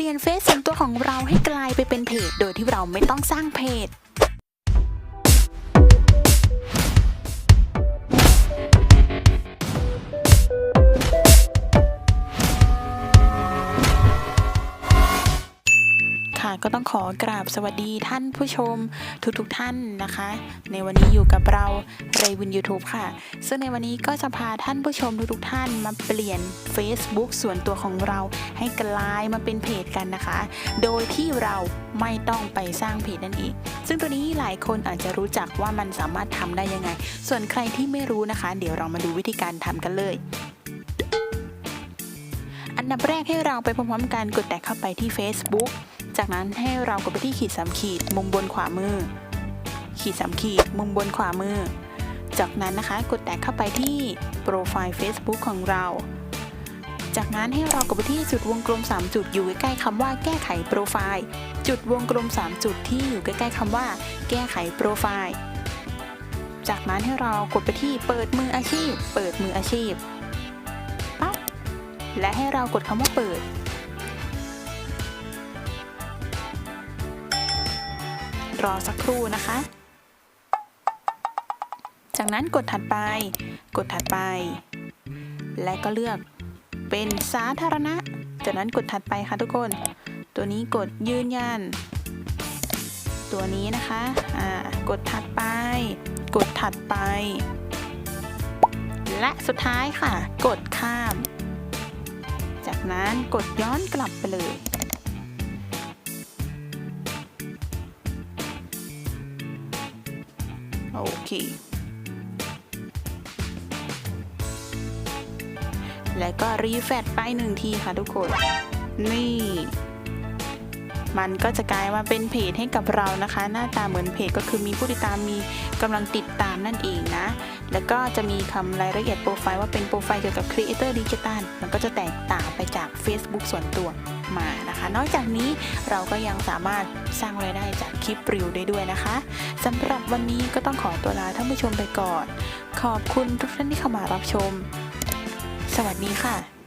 เปลี่ยนเฟซส่วนตัวของเราให้กลายไปเป็นเพจ โดยที่เราไม่ต้องสร้างเพจ ค่ะ ก็ต้องขอกราบสวัสดีท่านผู้ชมทุกๆทท่านนะคะ ในวันนี้อยู่กับเราเรวิน YouTube ค่ะ ซึ่งในวันนี้ก็จะพาท่านผู้ชมทุกๆท่านมาเปลี่ยน Facebook ส่วนตัวของเราให้กลายมาเป็นเพจกันนะคะ โดยที่เราไม่ต้องไปสร้างเพจนั่นเองซึ่งตัวนี้หลายคนอาจจะรู้จักว่ามันสามารถทำได้ยังไง ส่วนใครที่ไม่รู้นะคะ เดี๋ยวเรามาดูวิธีการทำกันเลยอันดับแรกให้เราไปพร้อมๆกันกดแตะเข้าไปที่ Facebook จากนั้นให้เรากดไปที่ขีดสามขีดมุมบนขวามือ ขีดสามขีดมุมบนขวามือ จากนั้นนะคะกดแตะเข้าไปที่โปรไฟล์ Facebook ของเรา จากนั้นให้เรากดไปที่จุดวงกลม 3 จุดอยู่ใกล้ๆคำว่าแก้ไขโปรไฟล์ จุดวงกลม 3 จุดที่อยู่ใกล้ๆคำว่า แก้ไขโปรไฟล์ จากนั้นให้เรากดไปที่เปิดมืออาชีพ เปิดมืออาชีพปั๊บและให้เรากดคำว่าเปิด รอสักครู่นะคะ จากนั้นกดถัดไป กดถัดไป และก็เลือกเป็นสาธารณะ จากนั้นกดถัดไปค่ะทุกคน ตัวนี้กดยืนยัน ตัวนี้นะคะอ่ากดถัดไป กดถัดไป และสุดท้ายค่ะ กดข้าม จากนั้นกดย้อนกลับไปเลย โอเค แล้วก็รีเฟรชไปหนึ่งทีค่ะทุกคน นี่ มันก็จะกลายมาเป็นเพจให้กับเรานะคะ หน้าตาเหมือนเพจก็คือมีผู้ติดตามมีกำลังติดตามนั่นเองนะ แล้วก็จะมีคำรายละเอียดโปรไฟล์ว่าเป็นโปรไฟล์เกี่ยวกับครีเอเตอร์ดิจิตัลมันก็จะแตกต่างไปจาก Facebook ส่วนตัว มานะคะ นอกจากนี้เราก็ยังสามารถสร้างรายได้จากคลิปรีวได้ด้วยนะคะสำหรับวันนี้ก็ต้องขอตัวลาท่านผู้ชมไปก่อน ขอบคุณทุกท่านที่เข้ามารับชม สวัสดีค่ะ